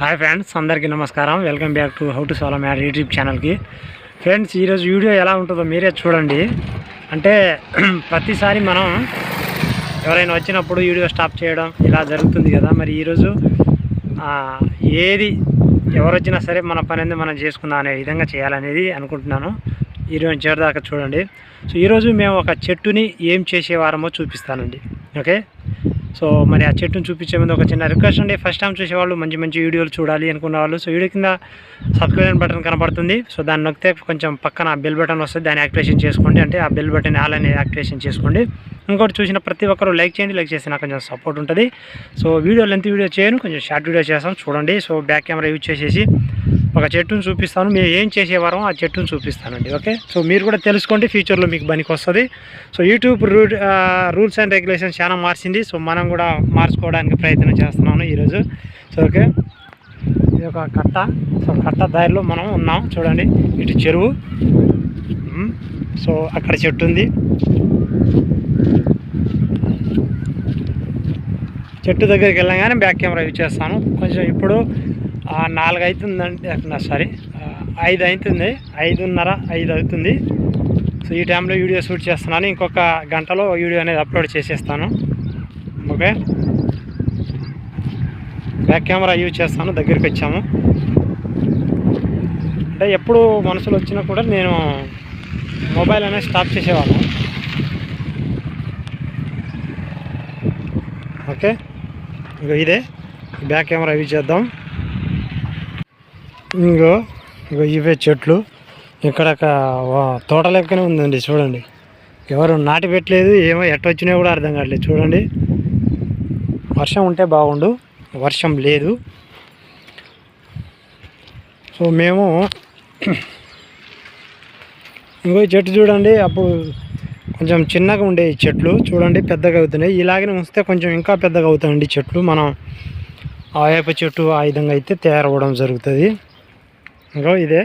Hi friends అందరికీ నమస్కారం. Welcome back to how to solve mad YouTube ఛానల్కి friends ఈరోజు వీడియో ఎలా ఉంటుందో మీరే చూడండి. అంటే ప్రతిసారి మనం ఎవరైనా వచ్చినప్పుడు వీడియో స్టాప్ చేయడం ఇలా జరుగుతుంది కదా. మరి ఈరోజు ఏది ఎవరు వచ్చినా సరే మన పని మనం చేసుకుందాం అనే విధంగా చేయాలనేది అనుకుంటున్నాను. ఈరోజు చేరదాకా చూడండి. సో ఈరోజు మేము ఒక చెట్టుని ఏం చేసేవారమో చూపిస్తానండి. ఓకే సో మరి ఆ చెట్టును చూపించే ముందు ఒక చిన్న రిక్వెస్ట్ అండి. ఫస్ట్ టైం చూసేవాళ్ళు మంచి మంచి వీడియోలు చూడాలి అనుకున్న వాళ్ళు. సో వీడియో కింద సబ్స్క్రైబ్ బటన్ కనబడుతుంది. సో దాన్ని నొక్కితే కొంచెం పక్కన బెల్ బటన్ వస్తుంది. దాన్ని యాక్టివేషన్ చేసుకోండి. అంటే ఆ బెల్ బటన్ ఆల్ అనేది యాక్టివేషన్ చేసుకోండి. ఇంకోటి చూసిన ప్రతి ఒక్కరు లైక్ చేయండి. లైక్ చేస్తే నాకు కొంచెం సపోర్ట్ ఉంటుంది. సో వీడియో లెంత్ వీడియో చేయను. కొంచెం షార్ట్ వీడియో చేస్తాం చూడండి. సో బ్యాక్ కెమెరా యూజ్ చేసేసి ఒక చెట్టును చూపిస్తాను మేము ఏం చేసేవారో ఆ చెట్టును చూపిస్తానండి ఓకే? సో మీరు కూడా తెలుసుకోండి ఫ్యూచర్లో మీకు పనికి వస్తుంది. So YouTube rule rules and regulations చాలా మార్చింది. సో మనం కూడా మార్చుకోవడానికి ప్రయత్నం చేస్తున్నాను ఈరోజు. So okay? ఇది ఒక కట్ట. సో కట్ట దారిలో మనం ఉన్నాం చూడండి. ఇటు చెరువు. సో అక్కడ చెట్టు ఉంది. చెట్టు దగ్గరికి వెళ్ళగానే బ్యాక్ కెమెరా యూజ్ చేస్తాను. కొంచెం ఇప్పుడు నాలుగు అవుతుందండి సారీ ఐదు అవుతుంది ఐదున్నర ఐదు అవుతుంది. సో ఈ టైంలో వీడియో షూట్ చేస్తున్నాను. ఇంకొక గంటలో వీడియో అనేది అప్లోడ్ చేసేస్తాను. ఓకే? బ్యాక్ కెమెరా యూజ్ చేస్తాను దగ్గరికి వచ్చాము. అంటే ఎప్పుడు మనుషులు వచ్చినా కూడా నేను మొబైల్ అనేది స్టాప్ చేసేవాళ్ళం ఓకే? ఇంకో ఇదే. బ్యాక్ కెమెరా అవి చేద్దాం. ఇంకో ఇంకో ఇవే చెట్లు. ఇక్కడ ఒక తోట లెక్కనే ఉందండి చూడండి. ఎవరు నాటి పెట్టలేదు ఏమో ఎట్టొచ్చినా కూడా అర్థం కావట్లేదు చూడండి. వర్షం ఉంటే బాగుండు వర్షం లేదు. సో మేము ఇంకో చెట్టు చూడండి అప్పుడు కొంచెం చిన్నగా ఉండే చెట్లు చూడండి పెద్దగా అవుతున్నాయి. ఇలాగనే ఉంచితే కొంచెం ఇంకా పెద్దగా అవుతాయండి చెట్లు. మనం ఆ వేప చెట్టు ఆ విధంగా అయితే తయారవ్వడం జరుగుతుంది. ఇంకో ఇదే.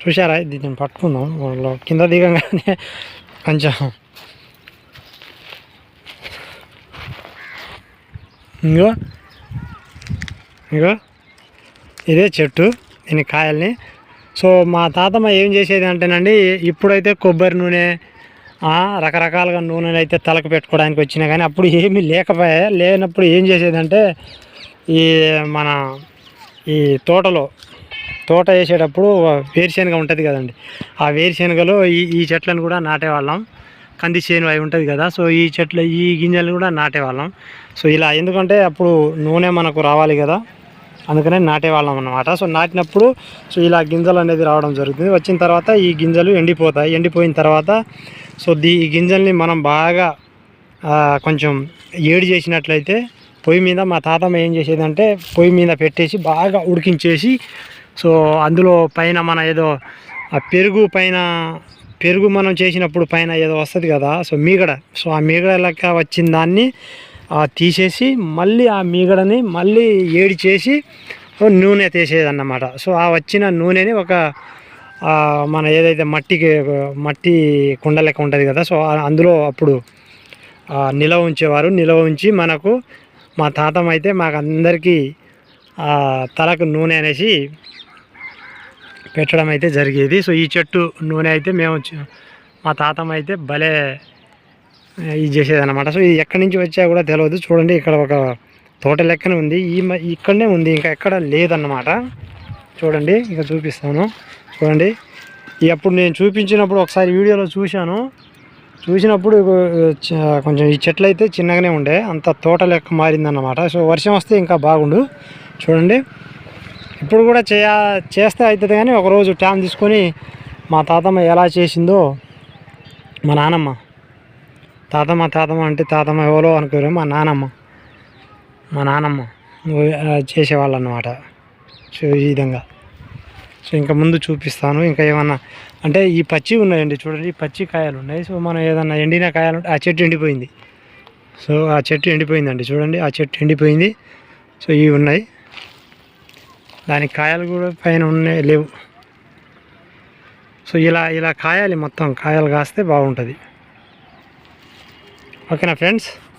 చూసారా ఇది పట్టుకుందాం. వాళ్ళు కింద దిగంగానే కొంచెం ఇంకో ఇంకో ఇదే చెట్టు. దీని కాయల్ని సో మా తాతమ్మ ఏం చేసేది అంటేనండి ఇప్పుడైతే కొబ్బరి నూనె రకరకాలుగా నూనెలు అయితే తలకు పెట్టుకోవడానికి వచ్చినా కానీ అప్పుడు ఏమీ లేకపోయా లేనప్పుడు ఏం చేసేదంటే ఈ మన ఈ తోటలో తోట వేసేటప్పుడు వేరుశెనగ ఉంటుంది కదండి ఆ వేరుశెనగలో ఈ ఈ చెట్లను కూడా నాటేవాళ్ళం. కంది చేను అవి ఉంటుంది కదా సో ఈ చెట్లు ఈ గింజలను కూడా నాటేవాళ్ళం. సో ఇలా ఎందుకంటే అప్పుడు నూనె మనకు రావాలి కదా అందుకనే నాటేవాళ్ళం అనమాట సో నాటినప్పుడు సో ఇలా గింజలు అనేది రావడం జరుగుతుంది. వచ్చిన తర్వాత ఈ గింజలు ఎండిపోతాయి. ఎండిపోయిన తర్వాత సో దీ ఈ గింజల్ని మనం బాగా కొంచెం ఏడి చేసినట్లయితే పొయ్యి మీద మా తాతమ్మ ఏం చేసేదంటే పొయ్యి మీద పెట్టేసి బాగా ఉడికించేసి సో అందులో పైన మన ఏదో ఆ పెరుగు పైన పెరుగు మనం చేసినప్పుడు పైన ఏదో వస్తుంది కదా సో మీగడ. సో ఆ మీగడ లెక్క వచ్చిన దాన్ని తీసేసి మళ్ళీ ఆ మీగడని మళ్ళీ ఏడి చేసి నూనె తీసేదన్నమాట. సో ఆ వచ్చిన నూనెని ఒక మన ఏదైతే మట్టికి మట్టి కుండ లెక్క ఉంటుంది కదా సో అందులో అప్పుడు నిలవ ఉంచేవారు. నిలవ ఉంచి మనకు మా తాతమ్మ అయితే మాకు అందరికీ ఆ, తలకు నూనె అనేసి పెట్టడం అయితే జరిగేది. సో ఈ చెట్టు నూనె అయితే మేము మా తాతమ్మ అయితే భలే ఇది చేసేది అనమాట సో ఇది ఎక్కడి నుంచి వచ్చా కూడా తెలియదు చూడండి ఇక్కడ ఒక తోట లెక్కనే ఉంది. ఈ మ- ఇక్కడనే ఉంది. ఇంకా ఎక్కడ లేదన్నమాట. చూడండి ఇంకా చూపిస్తాను. చూడండి ఈ అప్పుడు నేను చూపించినప్పుడు ఒకసారి వీడియోలో చూశాను. చూసినప్పుడు కొంచెం ఈ చెట్లు అయితే చిన్నగానే ఉండే. అంత తోట లెక్క మారిందన్నమాట. సో వర్షం వస్తే ఇంకా బాగుండు. చూడండి ఇప్పుడు కూడా చేయ చేస్తే అవుతుంది కానీ ఒకరోజు టైం తీసుకొని మా తాతమ్మ ఎలా చేసిందో మా నానమ్మ తాతమ్మ తాతమ్మ అంటే తాతమ్మ ఎవరో అనుకోరు. మా నానమ్మ. మా నానమ్మ. చేసేవాళ్ళు అన్నమాట సో ఈ విధంగా. సో ఇంకా ముందు చూపిస్తాను. ఇంకా ఏమన్నా అంటే ఈ పచ్చి ఉన్నాయండి చూడండి. పచ్చి కాయలు ఉన్నాయి. సో మనం ఏదన్నా ఎండిన కాయలు ఉంటే ఆ చెట్టు ఎండిపోయింది. సో ఆ చెట్టు ఎండిపోయిందండి చూడండి. ఆ చెట్టు ఎండిపోయింది. సో ఇవి ఉన్నాయి. దానికి కాయలు కూడా పైన ఉన్నాయి లేవు. సో ఇలా ఇలా కాయాలి మొత్తం. కాయలు కాస్తే బాగుంటుంది. ఓకేనా ఫ్రెండ్స్